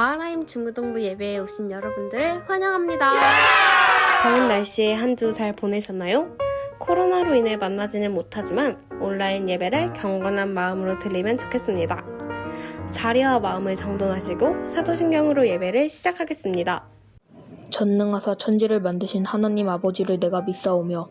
마하나임 중고등부 예배에 오신 여러분들을 환영합니다. 더운 날씨에 한 주 잘 보내셨나요? 코로나로 인해 만나지는 못하지만 온라인 예배를 경건한 마음으로 드리면 좋겠습니다. 자리와 마음을 정돈하시고 사도신경으로 예배를 시작하겠습니다. 전능하사 천지를 만드신 하나님 아버지를 내가 믿사오며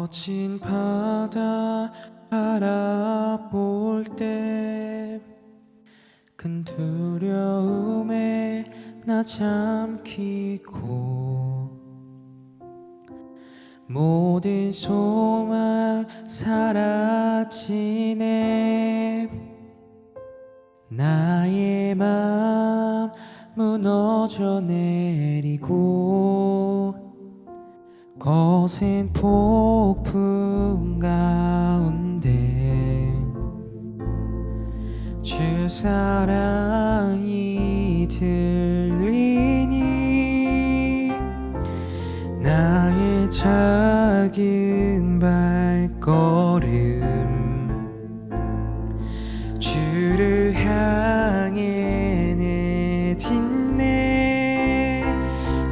거친 바다 바라볼 때 큰 두려움에 나 잠기고 모든 소망 사라지네. 나의 맘 무너져 내리고 거센 폭풍 가운데 주 사랑이 들리니 나의 작은 발걸음 주를 향해 내딛네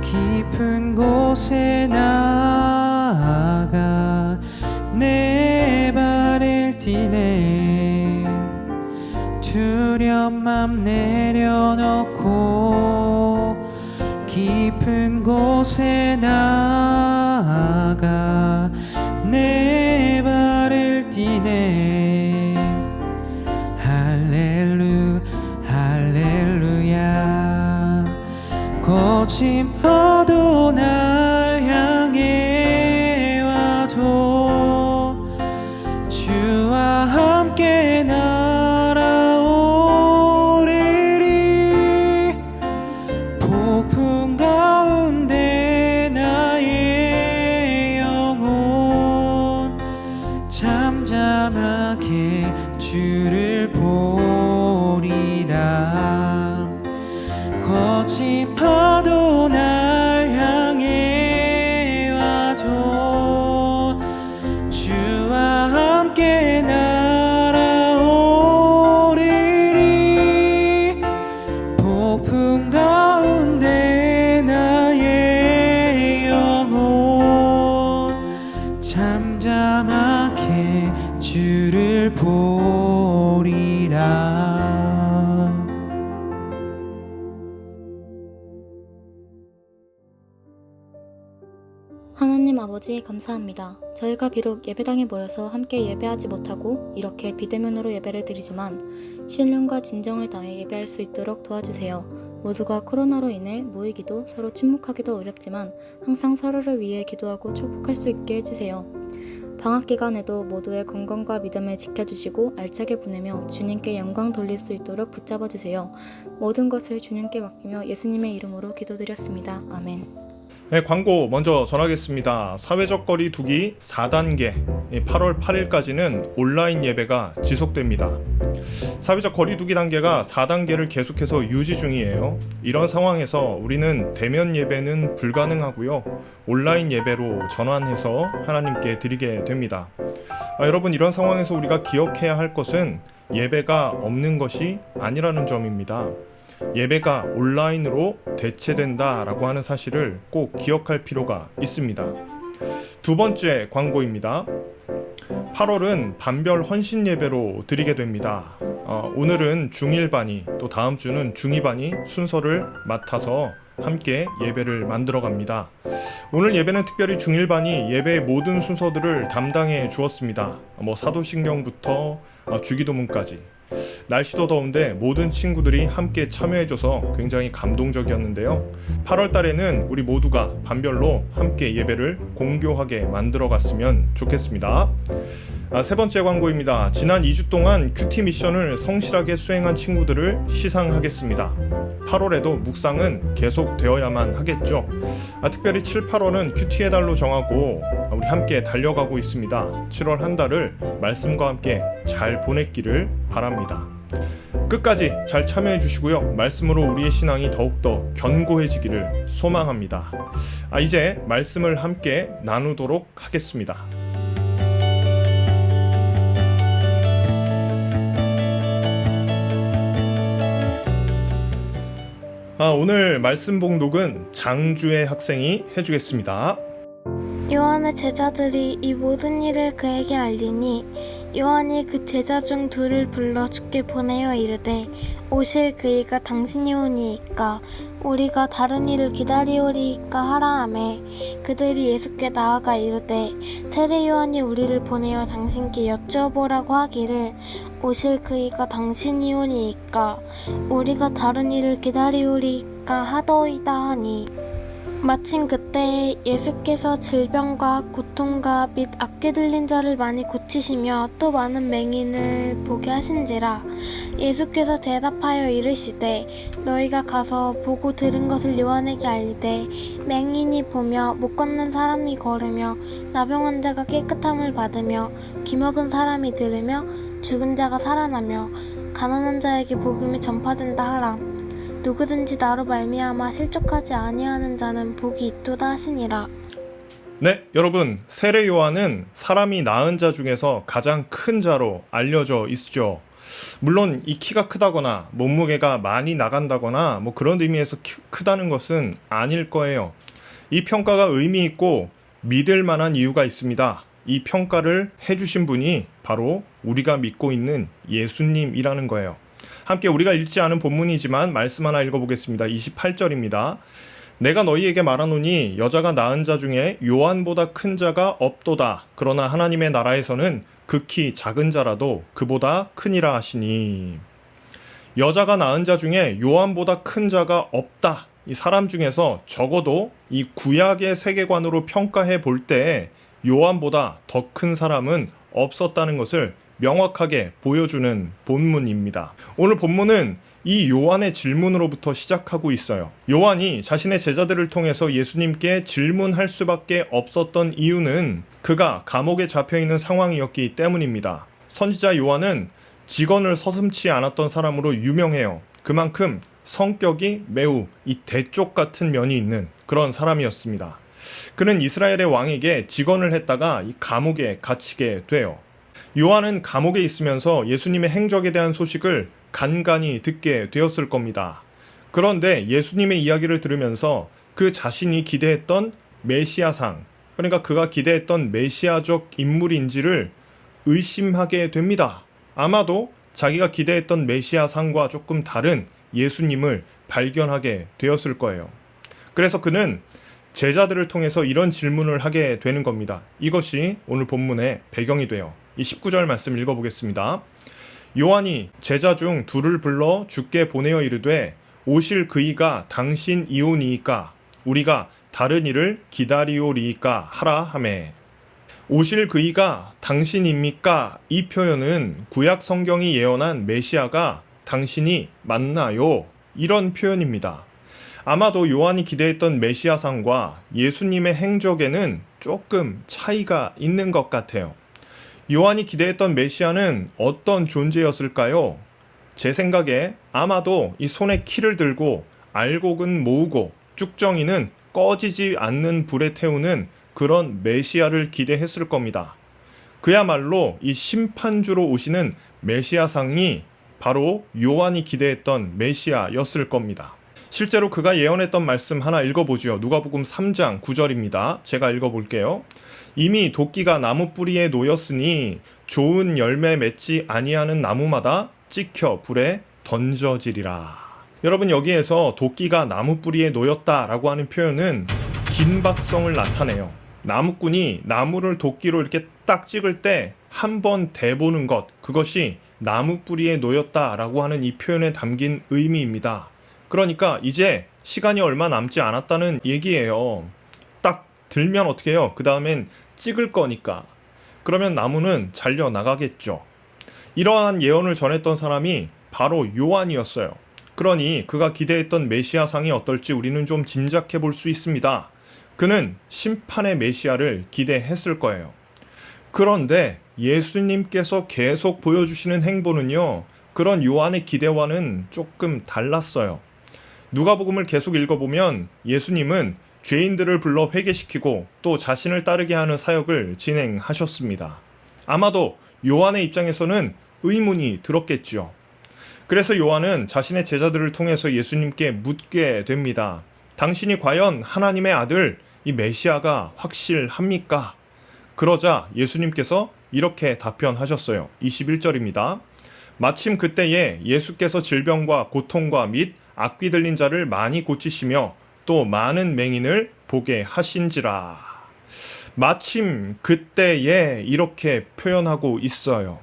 깊은 곳에 나 두려움만 내려놓고 깊은 곳에 나아가 내 발을 띠네. 할렐루 할렐루야. 거친 잠잠하게 주를 보리라 하나님 아버지 감사합니다. 저희가 비록 예배당에 모여서 함께 예배하지 못하고 이렇게 비대면으로 예배를 드리지만 신령과 진정을 다해 예배할 수 있도록 도와주세요. 모두가 코로나로 인해 모이기도 서로 침묵하기도 어렵지만 항상 서로를 위해 기도하고 축복할 수 있게 해주세요. 방학 기간에도 모두의 건강과 믿음을 지켜주시고 알차게 보내며 주님께 영광 돌릴 수 있도록 붙잡아 주세요. 모든 것을 주님께 맡기며 예수님의 이름으로 기도드렸습니다. 아멘. 네, 광고 먼저 전하겠습니다. 사회적 거리 두기 4단계 8월 8일까지는 온라인 예배가 지속됩니다. 사회적 거리 두기 단계가 4단계를 계속해서 유지 중이에요. 이런 상황에서 우리는 대면 예배는 불가능하고요. 온라인 예배로 전환해서 하나님께 드리게 됩니다. 아, 여러분 이런 상황에서 우리가 기억해야 할 것은 예배가 없는 것이 아니라는 점입니다. 예배가 온라인으로 대체된다라고 하는 사실을 꼭 기억할 필요가 있습니다. 두 번째 광고입니다. 8월은 반별 헌신 예배로 드리게 됩니다. 어, 오늘은 중1반이 또 다음 주는 중2반이 순서를 맡아서 함께 예배를 만들어 갑니다. 오늘 예배는 특별히 중1반이 예배의 모든 순서들을 담당해 주었습니다. 뭐 사도신경부터 어, 주기도문까지. 날씨도 더운데 모든 친구들이 함께 참여해줘서 굉장히 감동적이었는데요. 8월 달에는 우리 모두가 반별로 함께 예배를 공교하게 만들어 갔으면 좋겠습니다. 아, 세 번째 광고입니다. 지난 2주 동안 큐티 미션을 성실하게 수행한 친구들을 시상하겠습니다. 8월에도 묵상은 계속 되어야만 하겠죠. 아, 특별히 7, 8월은 큐티의 달로 정하고 우리 함께 달려가고 있습니다. 7월 한 달을 말씀과 함께 잘 보냈기를 바랍니다. 끝까지 잘 참여해 주시고요. 말씀으로 우리의 신앙이 더욱더 견고해지기를 소망합니다. 아, 이제 말씀을 함께 나누도록 하겠습니다. 아, 오늘 말씀 봉독은 장주의 학생이 해주겠습니다. 요한의 제자들이 이 모든 일을 그에게 알리니 요한이 그 제자 중 둘을 불러 주께 보내어 이르되 오실 그이가 당신이 오니이까? 우리가 다른 일을 기다리오리이까 하라 하매. 그들이 예수께 나아가 이르되 세례 요한이 우리를 보내어 당신께 여쭈어보라고 하기를 오실 그이가 당신이 오니이까? 우리가 다른 일을 기다리오리이까 하더이다 하니 마침 그때 예수께서 질병과 고통과 및 악귀 들린 자를 많이 고치시며 또 많은 맹인을 보게 하신지라 예수께서 대답하여 이르시되 너희가 가서 보고 들은 것을 요한에게 알리되 맹인이 보며 못 걷는 사람이 걸으며 나병 환자가 깨끗함을 받으며 귀먹은 사람이 들으며 죽은 자가 살아나며 가난한 자에게 복음이 전파된다 하라 누구든지 나로 말미암아 실족하지 아니하는 자는 복이 있도다 하시니라. 네, 여러분, 세례 요한은 사람이 낳은 자 중에서 가장 큰 자로 알려져 있죠. 물론 이 키가 크다거나 몸무게가 많이 나간다거나 뭐 그런 의미에서 키- 크다는 것은 아닐 거예요. 이 평가가 의미 있고 믿을 만한 이유가 있습니다. 이 평가를 해주신 분이 바로 우리가 믿고 있는 예수님이라는 거예요. 함께 우리가 읽지 않은 본문이지만 말씀 하나 읽어보겠습니다. 28절입니다. 내가 너희에게 말하노니 여자가 낳은 자 중에 요한보다 큰 자가 없도다. 그러나 하나님의 나라에서는 극히 작은 자라도 그보다 크니라 하시니. 여자가 낳은 자 중에 요한보다 큰 자가 없다. 이 사람 중에서 적어도 이 구약의 세계관으로 평가해 볼 때 요한보다 더 큰 사람은 없었다는 것을 명확하게 보여주는 본문입니다. 오늘 본문은 이 요한의 질문으로부터 시작하고 있어요. 요한이 자신의 제자들을 통해서 예수님께 질문할 수밖에 없었던 이유는 그가 감옥에 잡혀 있는 상황이었기 때문입니다. 선지자 요한은 직언을 서슴치 않았던 사람으로 유명해요. 그만큼 성격이 매우 이 대쪽 같은 면이 있는 그런 사람이었습니다. 그는 이스라엘의 왕에게 직언을 했다가 이 감옥에 갇히게 돼요. 요한은 감옥에 있으면서 예수님의 행적에 대한 소식을 간간히 듣게 되었을 겁니다. 그런데 예수님의 이야기를 들으면서 그 자신이 기대했던 메시아상, 그러니까 그가 기대했던 메시아적 인물인지를 의심하게 됩니다. 아마도 자기가 기대했던 메시아상과 조금 다른 예수님을 발견하게 되었을 거예요. 그래서 그는 제자들을 통해서 이런 질문을 하게 되는 겁니다. 이것이 오늘 본문의 배경이 돼요. 이 19절 말씀 읽어보겠습니다. 요한이 제자 중 둘을 불러 주께 보내어 이르되 오실 그이가 당신 이오니이까 우리가 다른 일을 기다리오리이까 하라 하매 오실 그이가 당신입니까? 이 표현은 구약 성경이 예언한 메시아가 당신이 맞나요? 이런 표현입니다. 아마도 요한이 기대했던 메시아상과 예수님의 행적에는 조금 차이가 있는 것 같아요. 요한이 기대했던 메시아는 어떤 존재였을까요? 제 생각에 아마도 이 손에 키를 들고 알곡은 모으고 쭉정이는 꺼지지 않는 불에 태우는 그런 메시아를 기대했을 겁니다. 그야말로 이 심판주로 오시는 메시아상이 바로 요한이 기대했던 메시아였을 겁니다. 실제로 그가 예언했던 말씀 하나 읽어보죠. 누가복음 3장 9절입니다. 제가 읽어볼게요. 이미 도끼가 나무 뿌리에 놓였으니 좋은 열매 맺지 아니하는 나무마다 찍혀 불에 던져지리라. 여러분 여기에서 도끼가 나무 뿌리에 놓였다라고 하는 표현은 긴박성을 나타내요. 나무꾼이 나무를 도끼로 이렇게 딱 찍을 때 한 번 대보는 것 그것이 나무 뿌리에 놓였다라고 하는 이 표현에 담긴 의미입니다. 그러니까 이제 시간이 얼마 남지 않았다는 얘기예요. 딱 들면 어떻게 해요? 그 다음엔 찍을 거니까. 그러면 나무는 잘려 나가겠죠. 이러한 예언을 전했던 사람이 바로 요한이었어요. 그러니 그가 기대했던 메시아상이 어떨지 우리는 좀 짐작해 볼 수 있습니다. 그는 심판의 메시아를 기대했을 거예요. 그런데 예수님께서 계속 보여주시는 행보는요, 그런 요한의 기대와는 조금 달랐어요. 누가복음을 계속 읽어보면 예수님은 죄인들을 불러 회개시키고 또 자신을 따르게 하는 사역을 진행하셨습니다. 아마도 요한의 입장에서는 의문이 들었겠죠. 그래서 요한은 자신의 제자들을 통해서 예수님께 묻게 됩니다. 당신이 과연 하나님의 아들, 이 메시아가 확실합니까? 그러자 예수님께서 이렇게 답변하셨어요. 21절입니다. 마침 그때에 예수께서 질병과 고통과 및 악귀 들린 자를 많이 고치시며 또 많은 맹인을 보게 하신지라. 마침 그때에 이렇게 표현하고 있어요.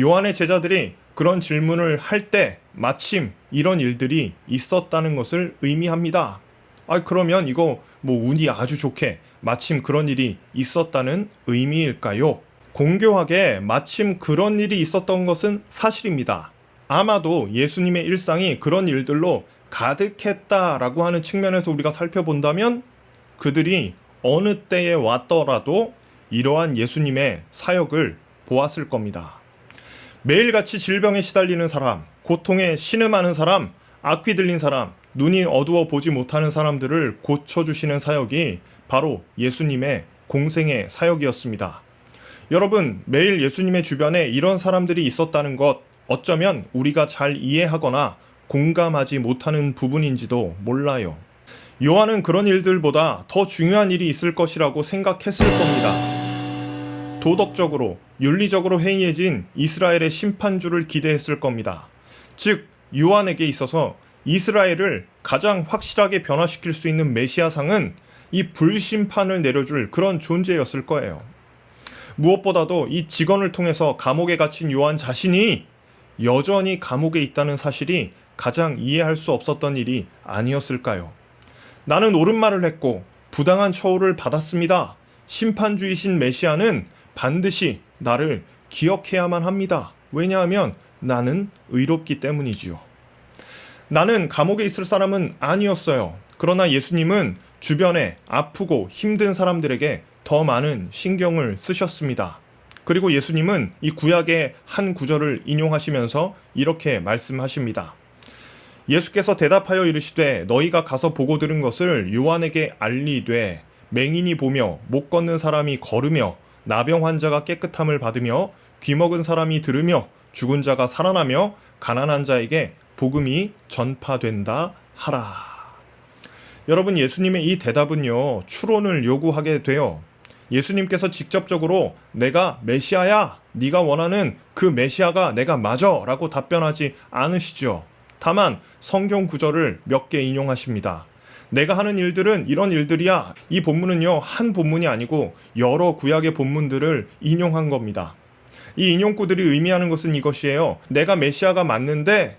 요한의 제자들이 그런 질문을 할 때 마침 이런 일들이 있었다는 것을 의미합니다. 아, 그러면 이거 뭐 운이 아주 좋게 마침 그런 일이 있었다는 의미일까요? 공교하게 마침 그런 일이 있었던 것은 사실입니다. 아마도 예수님의 일상이 그런 일들로 가득했다라고 하는 측면에서 우리가 살펴본다면 그들이 어느 때에 왔더라도 이러한 예수님의 사역을 보았을 겁니다. 매일같이 질병에 시달리는 사람, 고통에 신음하는 사람, 악귀 들린 사람, 눈이 어두워 보지 못하는 사람들을 고쳐주시는 사역이 바로 예수님의 공생의 사역이었습니다. 여러분, 매일 예수님의 주변에 이런 사람들이 있었다는 것, 어쩌면 우리가 잘 이해하거나 공감하지 못하는 부분인지도 몰라요. 요한은 그런 일들보다 더 중요한 일이 있을 것이라고 생각했을 겁니다. 도덕적으로, 윤리적으로 해이해진 이스라엘의 심판주를 기대했을 겁니다. 즉, 요한에게 있어서 이스라엘을 가장 확실하게 변화시킬 수 있는 메시아상은 이 불심판을 내려줄 그런 존재였을 거예요. 무엇보다도 이 직원을 통해서 감옥에 갇힌 요한 자신이 여전히 감옥에 있다는 사실이 가장 이해할 수 없었던 일이 아니었을까요? 나는 옳은 말을 했고 부당한 처우를 받았습니다. 심판주이신 메시아는 반드시 나를 기억해야만 합니다. 왜냐하면 나는 의롭기 때문이지요. 나는 감옥에 있을 사람은 아니었어요. 그러나 예수님은 주변에 아프고 힘든 사람들에게 더 많은 신경을 쓰셨습니다. 그리고 예수님은 이 구약의 한 구절을 인용하시면서 이렇게 말씀하십니다. 예수께서 대답하여 이르시되 너희가 가서 보고 들은 것을 요한에게 알리되 맹인이 보며 못 걷는 사람이 걸으며 나병 환자가 깨끗함을 받으며 귀 먹은 사람이 들으며 죽은 자가 살아나며 가난한 자에게 복음이 전파된다 하라. 여러분 예수님의 이 대답은요 추론을 요구하게 돼요. 예수님께서 직접적으로 내가 메시아야, 네가 원하는 그 메시아가 내가 맞아라고 답변하지 않으시죠. 다만 성경 구절을 몇 개 인용하십니다. 내가 하는 일들은 이런 일들이야. 이 본문은요 한 본문이 아니고 여러 구약의 본문들을 인용한 겁니다. 이 인용구들이 의미하는 것은 이것이에요. 내가 메시아가 맞는데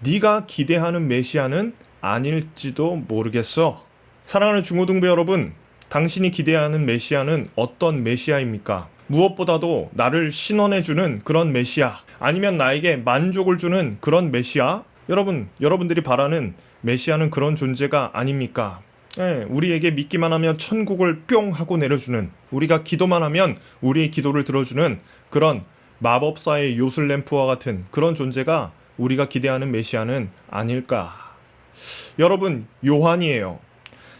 네가 기대하는 메시아는 아닐지도 모르겠어. 사랑하는 중고등부 여러분, 당신이 기대하는 메시아는 어떤 메시아입니까? 무엇보다도 나를 신원해주는 그런 메시아, 아니면 나에게 만족을 주는 그런 메시아? 여러분, 여러분들이 바라는 메시아는 그런 존재가 아닙니까? 예, 우리에게 믿기만 하면 천국을 뿅 하고 내려주는, 우리가 기도만 하면 우리의 기도를 들어주는 그런 마법사의 요술램프와 같은 그런 존재가 우리가 기대하는 메시아는 아닐까. 여러분, 요한이에요.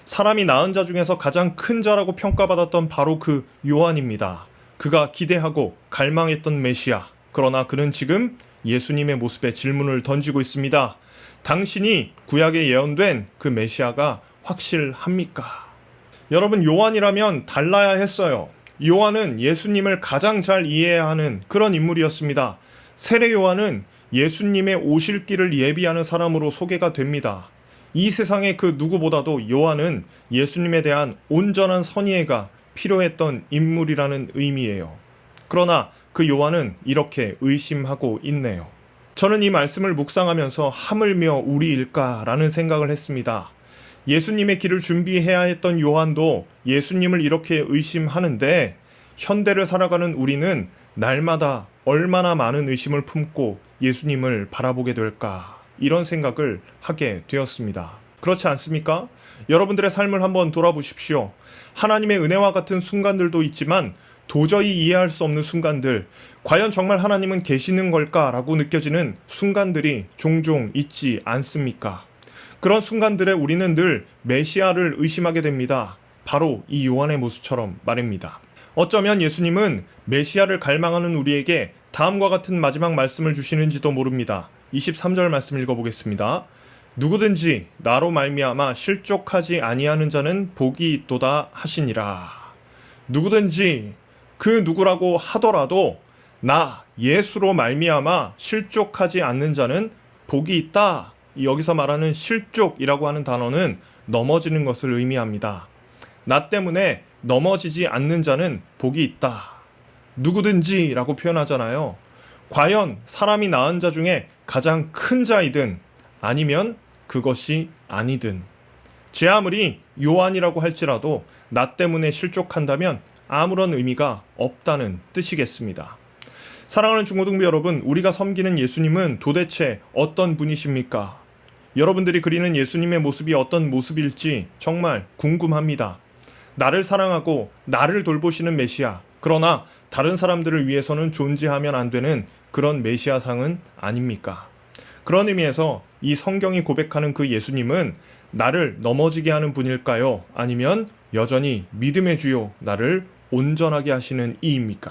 사람이 낳은 자 중에서 가장 큰 자라고 평가받았던 바로 그 요한입니다. 그가 기대하고 갈망했던 메시아. 그러나 그는 지금 예수님의 모습에 질문을 던지고 있습니다. 당신이 구약에 예언된 그 메시아가 확실합니까? 여러분, 요한이라면 달라야 했어요. 요한은 예수님을 가장 잘 이해해야 하는 그런 인물이었습니다. 세례 요한은 예수님의 오실 길을 예비하는 사람으로 소개가 됩니다. 이 세상의 그 누구보다도 요한은 예수님에 대한 온전한 선의회가 필요했던 인물이라는 의미예요. 그러나 그 요한은 이렇게 의심하고 있네요. 저는 이 말씀을 묵상하면서 하물며 우리일까라는 생각을 했습니다. 예수님의 길을 준비해야 했던 요한도 예수님을 이렇게 의심하는데 현대를 살아가는 우리는 날마다 얼마나 많은 의심을 품고 예수님을 바라보게 될까 이런 생각을 하게 되었습니다. 그렇지 않습니까? 여러분들의 삶을 한번 돌아보십시오. 하나님의 은혜와 같은 순간들도 있지만 도저히 이해할 수 없는 순간들, 과연 정말 하나님은 계시는 걸까라고 느껴지는 순간들이 종종 있지 않습니까? 그런 순간들에 우리는 늘 메시아를 의심하게 됩니다. 바로 이 요한의 모습처럼 말입니다. 어쩌면 예수님은 메시아를 갈망하는 우리에게 다음과 같은 마지막 말씀을 주시는지도 모릅니다. 23절 말씀 읽어보겠습니다. 누구든지 나로 말미암아 실족하지 아니하는 자는 복이 있도다 하시니라. 누구든지 그 누구라고 하더라도 나 예수로 말미암아 실족하지 않는 자는 복이 있다. 이 여기서 말하는 실족이라고 하는 단어는 넘어지는 것을 의미합니다. 나 때문에 넘어지지 않는 자는 복이 있다. 누구든지라고 표현하잖아요. 과연 사람이 낳은 자 중에 가장 큰 자이든 아니면 그것이 아니든 제 아무리 요한이라고 할지라도 나 때문에 실족한다면 아무런 의미가 없다는 뜻이겠습니다. 사랑하는 중고등부 여러분, 우리가 섬기는 예수님은 도대체 어떤 분이십니까? 여러분들이 그리는 예수님의 모습이 어떤 모습일지 정말 궁금합니다. 나를 사랑하고 나를 돌보시는 메시아. 그러나 다른 사람들을 위해서는 존재하면 안 되는 그런 메시아상은 아닙니까? 그런 의미에서 이 성경이 고백하는 그 예수님은 나를 넘어지게 하는 분일까요? 아니면 여전히 믿음의 주요 나를 온전하게 하시는 이입니까?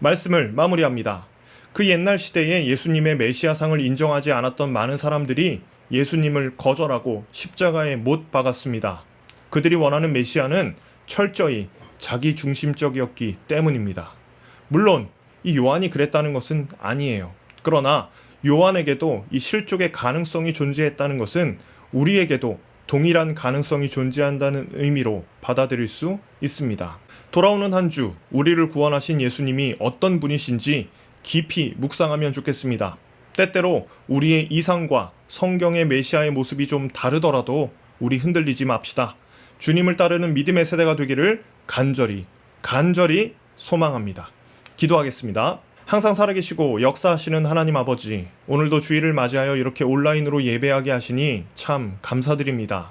말씀을 마무리합니다. 그 옛날 시대에 예수님의 메시아상을 인정하지 않았던 많은 사람들이 예수님을 거절하고 십자가에 못 박았습니다. 그들이 원하는 메시아는 철저히 자기 중심적이었기 때문입니다. 물론 이 요한이 그랬다는 것은 아니에요. 그러나 요한에게도 이 실족의 가능성이 존재했다는 것은 우리에게도 동일한 가능성이 존재한다는 의미로 받아들일 수 있습니다. 돌아오는 한 주 우리를 구원하신 예수님이 어떤 분이신지 깊이 묵상하면 좋겠습니다. 때때로 우리의 이상과 성경의 메시아의 모습이 좀 다르더라도 우리 흔들리지 맙시다. 주님을 따르는 믿음의 세대가 되기를 간절히 간절히 소망합니다. 기도하겠습니다. 항상 살아계시고 역사하시는 하나님 아버지, 오늘도 주일을 맞이하여 이렇게 온라인으로 예배하게 하시니 참 감사드립니다.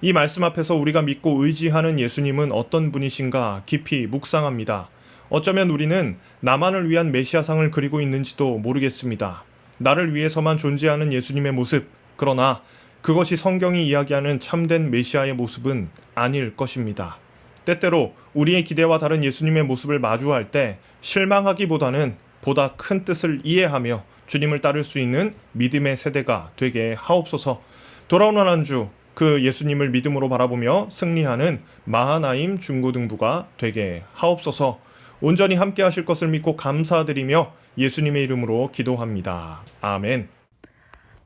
이 말씀 앞에서 우리가 믿고 의지하는 예수님은 어떤 분이신가 깊이 묵상합니다. 어쩌면 우리는 나만을 위한 메시아상을 그리고 있는지도 모르겠습니다. 나를 위해서만 존재하는 예수님의 모습, 그러나 그것이 성경이 이야기하는 참된 메시아의 모습은 아닐 것입니다. 때때로 우리의 기대와 다른 예수님의 모습을 마주할 때 실망하기보다는 보다 큰 뜻을 이해하며 주님을 따를 수 있는 믿음의 세대가 되게 하옵소서. 돌아오는 한 주 그 예수님을 믿음으로 바라보며 승리하는 마하나임 중고등부가 되게 하옵소서. 온전히 함께 하실 것을 믿고 감사드리며 예수님의 이름으로 기도합니다. 아멘.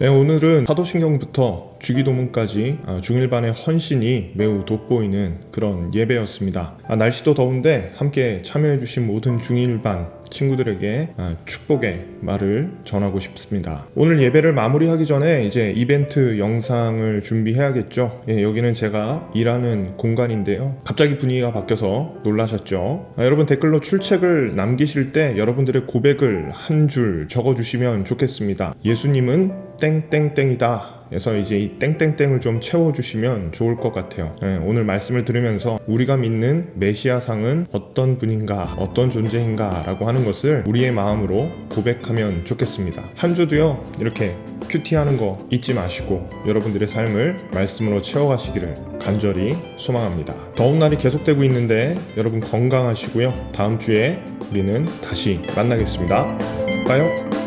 네, 오늘은 사도신경부터 주기도문까지 아, 중일반의 헌신이 매우 돋보이는 그런 예배였습니다. 아, 날씨도 더운데 함께 참여해주신 모든 중일반 친구들에게 아, 축복의 말을 전하고 싶습니다. 오늘 예배를 마무리하기 전에 이제 이벤트 영상을 준비해야겠죠. 예, 여기는 제가 일하는 공간인데요. 갑자기 분위기가 바뀌어서 놀라셨죠? 아, 여러분 댓글로 출첵을 남기실 때 여러분들의 고백을 한 줄 적어주시면 좋겠습니다. 예수님은 땡땡땡이다. 그래서 이제 이 땡땡땡을 좀 채워주시면 좋을 것 같아요. 예, 오늘 말씀을 들으면서 우리가 믿는 메시아상은 어떤 분인가, 어떤 존재인가라고 하는 것을 우리의 마음으로 고백하면 좋겠습니다. 한 주도요 이렇게 큐티하는 거 잊지 마시고 여러분들의 삶을 말씀으로 채워가시기를 간절히 소망합니다. 더운 날이 계속되고 있는데 여러분 건강하시고요. 다음 주에 우리는 다시 만나겠습니다. 봐요.